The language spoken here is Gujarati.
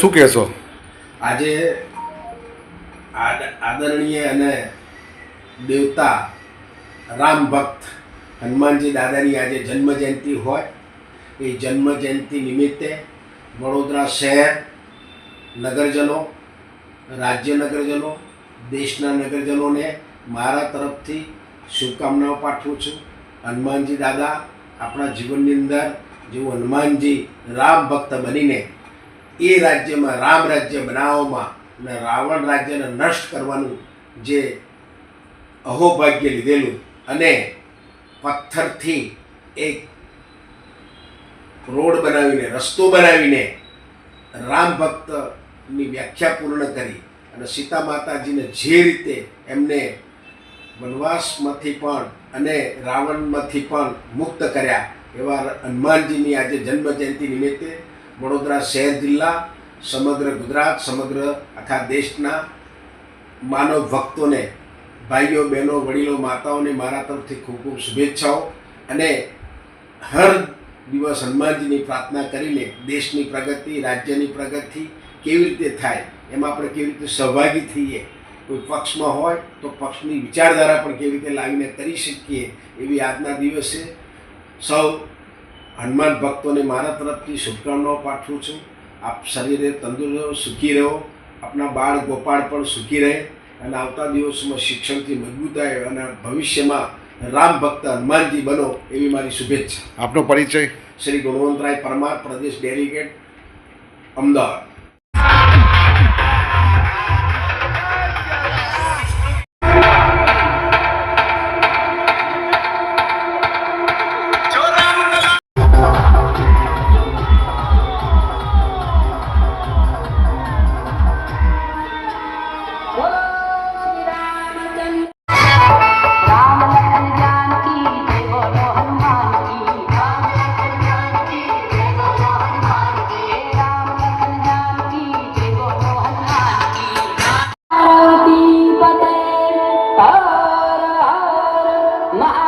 શું કહેશો? આજે આદરણીય અને દેવતા રામ ભક્ત હનુમાનજી દાદાની આજે જન્મ જયંતિ હોય. એ જન્મ જયંતિ નિમિત્તે વડોદરા શહેર નગરજનો, રાજ્ય નગરજનો, દેશના નગરજનોને મારા તરફથી શુભકામનાઓ પાઠવું છું. હનુમાનજી દાદા, આપણા જીવનની અંદર જેવું હનુમાનજી રામ ભક્ત બનીને એ રાજ્યમાં, રામ રાજ્ય બનાવવામાં અને રાવણ રાજ્યને નષ્ટ કરવાનું જે અહોભાગ્ય લીધેલું અને પથ્થરથી એક રોડ બનાવીને, રસ્તો બનાવીને રામ ભક્તની વ્યાખ્યા પૂર્ણ કરી અને સીતા માતાજીને જે રીતે એમને વનવાસમાંથી પણ અને રાવણમાંથી પણ મુક્ત કર્યા એવા હનુમાનજીની આજે જન્મ જયંતિ નિમિત્તે વડોદરા શહેર જિલ્લા, સમગ્ર ગુજરાત, સમગ્ર આખા દેશના માનવ ભક્તોને, ભાઈઓ, બહેનો, વડીલો, માતાઓને મારા તરફથી ખૂબ ખૂબ શુભેચ્છાઓ અને હર દિવસ હનુમાનજીની પ્રાર્થના કરીને દેશની પ્રગતિ, રાજ્યની પ્રગતિ કેવી રીતે થાય, એમાં આપણે કેવી રીતે સહભાગી થઈએ, કોઈ પક્ષમાં હોય તો પક્ષની વિચારધારા પણ કેવી રીતે લાવીને કરી શકીએ એવી આજના દિવસે સૌ હનુમાન ભક્તોને મારા તરફથી શુભકામનાઓ પાઠવું છું. આપ શરીરે તંદુરસ્ત સુખી રહો. આપના બાળ ગોપાળ પણ સુખી રહે અને આવતા દિવસોમાં શિક્ષણથી મજબૂત થાય અને ભવિષ્યમાં રામ ભક્ત હનુમાનજી બનો એવી મારી શુભેચ્છા. આપનો પરિચય? શ્રી ગુણવંતરાય પરમાર પ્રદેશ ડેલિગેટ અમદાવાદ. Ma